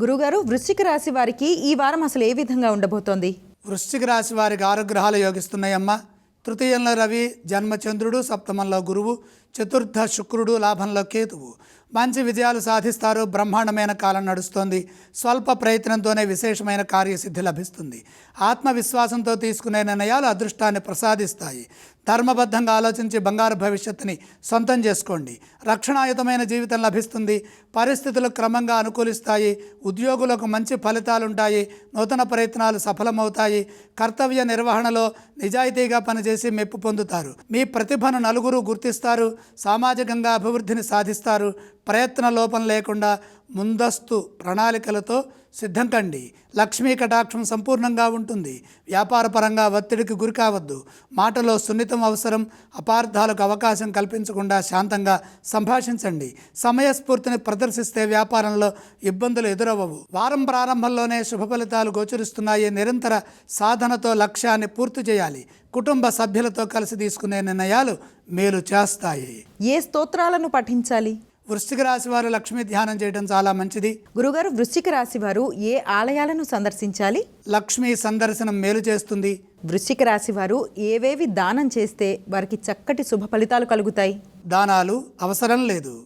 గురుగారు వృశ్చిక రాశి వారికి ఈ వారం అసలు ఏ విధంగా ఉండబోతోంది? వృశ్చిక రాశి వారికి ఆరు గ్రహాలు యోగిస్తున్నాయమ్మ. తృతీయంలో రవి జన్మచంద్రుడు సప్తమంలో గురువు. చతుర్థ శుక్రుడు లాభంలో కేతువు. మంచి విజయాలు సాధిస్తారు బ్రహ్మాండమైన కాలం నడుస్తోంది. స్వల్ప ప్రయత్నంతోనే విశేషమైన కార్యసిద్ధి లభిస్తుంది. ఆత్మవిశ్వాసంతో తీసుకునే నిర్ణయాలు అదృష్టాన్ని ప్రసాదిస్తాయి. ధర్మబద్ధంగా ఆలోచించి బంగారు భవిష్యత్తుని సొంతం చేసుకోండి. రక్షణాయుతమైన జీవితం లభిస్తుంది. పరిస్థితులు క్రమంగా అనుకూలిస్తాయి. ఉద్యోగులకు మంచి ఫలితాలుంటాయి. నూతన ప్రయత్నాలు సఫలమవుతాయి. కర్తవ్య నిర్వహణలో నిజాయితీగా పనిచేసి మెప్పు పొందుతారు. మీ ప్రతిభను నలుగురు గుర్తిస్తారు. సామాజికంగా అభివృద్ధిని సాధిస్తారు. ప్రయత్న లోపం లేకుండా ముందస్తు ప్రణాళికలతో సిద్ధం కండి లక్ష్మీ కటాక్షం సంపూర్ణంగా ఉంటుంది. వ్యాపారపరంగా ఒత్తిడికి గురి కావద్దు. మాటలో సున్నితం అవసరం అపార్థాలకు అవకాశం కల్పించకుండా శాంతంగా సంభాషించండి. సమయస్ఫూర్తిని ప్రదర్శిస్తే వ్యాపారంలో ఇబ్బందులు ఎదురవ్వవు. వారం ప్రారంభంలోనే శుభ ఫలితాలు గోచరిస్తున్నాయి నిరంతర సాధనతో లక్ష్యాన్ని పూర్తి చేయాలి. కుటుంబ సభ్యులతో కలిసి తీసుకునే నిర్ణయాలు మేలు చేస్తాయి. ఏ స్తోత్రాలను పఠించాలి? వృశ్చిక రాశి వారు లక్ష్మీ ధ్యానం చేయడం చాలా మంచిది. గురుగారు వృశ్చిక రాశి వారు ఏ ఆలయాలను సందర్శించాలి? లక్ష్మీ సందర్శనం మేలు చేస్తుంది. వృశ్చిక రాశి వారు ఏవేవి దానం చేస్తే వారికి చక్కటి శుభ ఫలితాలు కలుగుతాయి? దానాలు అవసరం లేదు.